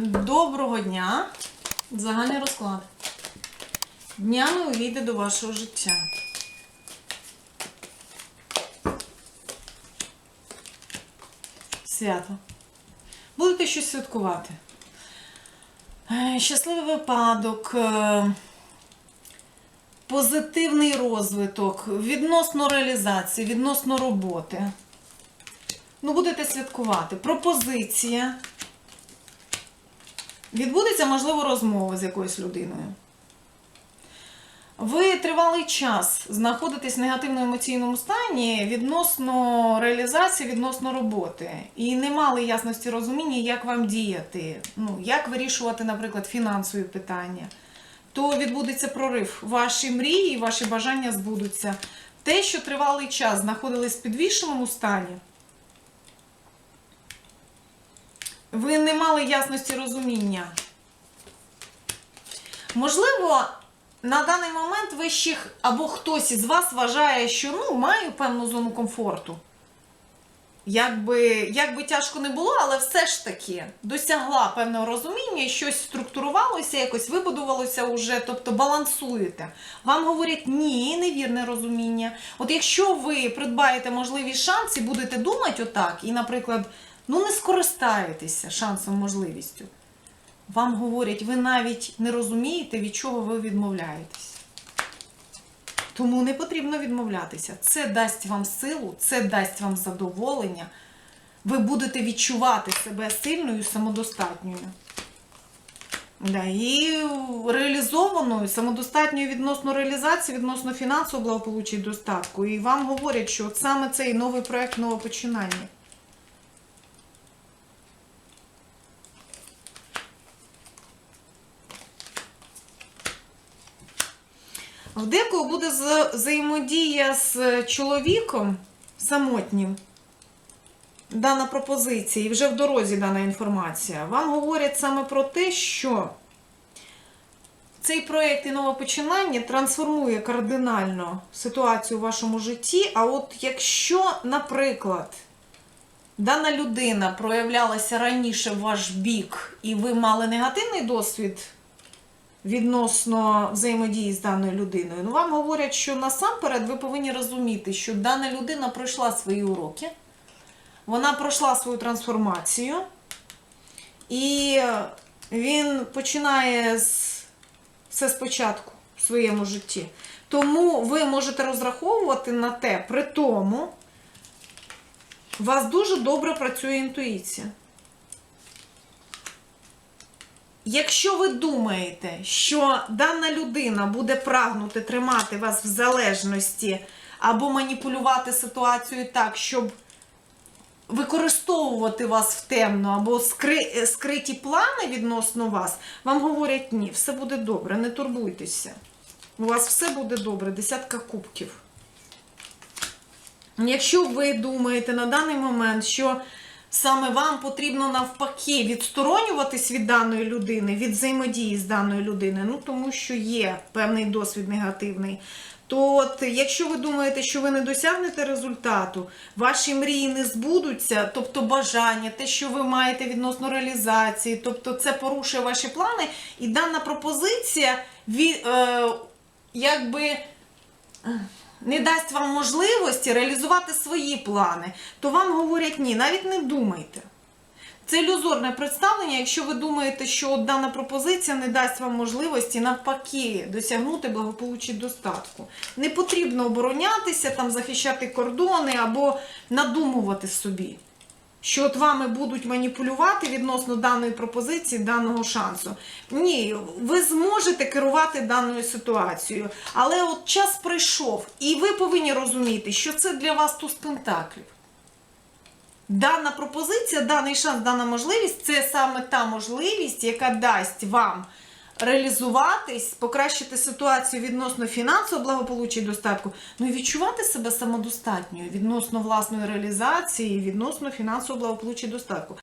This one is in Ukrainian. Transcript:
Доброго дня. Загальний розклад. Днями увійде до вашого життя. Свято. Будете щось святкувати. Е, Щасливий випадок, е, позитивний розвиток, відносно реалізації, відносно роботи. Ну, будете святкувати. Пропозиція. Відбудеться, можливо, розмова з якоюсь людиною. Ви тривалий час знаходитесь в негативному емоційному стані відносно реалізації, відносно роботи. І не мали ясності розуміння, як вам діяти, ну, як вирішувати, наприклад, фінансові питання. То відбудеться прорив. Ваші мрії, ваші бажання збудуться. Те, що тривалий час знаходились в підвішеному стані, ви не мали ясності розуміння. Можливо, на даний момент ви ще або хтось із вас вважає, що ну, маю певну зону комфорту. Як би, тяжко не було, але все ж таки досягла певного розуміння, щось структурувалося, якось вибудувалося вже, тобто балансуєте. Вам говорять ні, невірне розуміння. От якщо ви придбаєте можливі шанси, будете думати отак, і, наприклад, ну не скористаєтеся шансом, можливістю. Вам говорять, ви навіть не розумієте, від чого ви відмовляєтесь. Тому не потрібно відмовлятися. Це дасть вам силу, це дасть вам задоволення. Ви будете відчувати себе сильною, самодостатньою. Да, і реалізованою, самодостатньою відносно реалізації, відносно фінансового благополуччя і достатку. І вам говорять, що от саме цей новий проект, нове починання. В декого буде взаємодія з чоловіком самотнім. Дана пропозиція, і вже в дорозі дана інформація. Вам говорять саме про те, що цей проєкт і нове починання трансформує кардинально ситуацію у вашому житті. А от якщо, наприклад, дана людина проявлялася раніше в ваш бік, і ви мали негативний досвід відносно взаємодії з даною людиною. Ну, вам говорять, що насамперед ви повинні розуміти, що дана людина пройшла свої уроки, вона пройшла свою трансформацію, і він починає з все спочатку в своєму житті. Тому ви можете розраховувати на те, при тому, у вас дуже добре працює інтуїція. Якщо ви думаєте, що дана людина буде прагнути тримати вас в залежності або маніпулювати ситуацією так, щоб використовувати вас в темно, або скри... скриті плани відносно вас, вам говорять ні, все буде добре, не турбуйтеся. У вас все буде добре, десятка кубків. Якщо ви думаєте на даний момент, що саме вам потрібно навпаки відсторонюватись від даної людини, від взаємодії з даною людиною, ну тому що є певний досвід негативний. То от, якщо ви думаєте, що ви не досягнете результату, ваші мрії не збудуться, тобто бажання, те, що ви маєте відносно реалізації, тобто це порушує ваші плани, і дана пропозиція від, е, якби не дасть вам можливості реалізувати свої плани, то вам говорять ні, навіть не думайте. Це ілюзорне представлення, якщо ви думаєте, що дана пропозиція не дасть вам можливості навпаки досягнути благополуччя достатку. Не потрібно оборонятися, там, захищати кордони або надумувати собі, що от вами будуть маніпулювати відносно даної пропозиції, даного шансу. Ні, ви зможете керувати даною ситуацією, але от час прийшов, і ви повинні розуміти, що це для вас туз пентаклів. Дана пропозиція, даний шанс, дана можливість це саме та можливість, яка дасть вам реалізуватись, покращити ситуацію відносно фінансового благополуччя і достатку, ну і відчувати себе самодостатньою відносно власної реалізації, відносно фінансового благополуччя і достатку.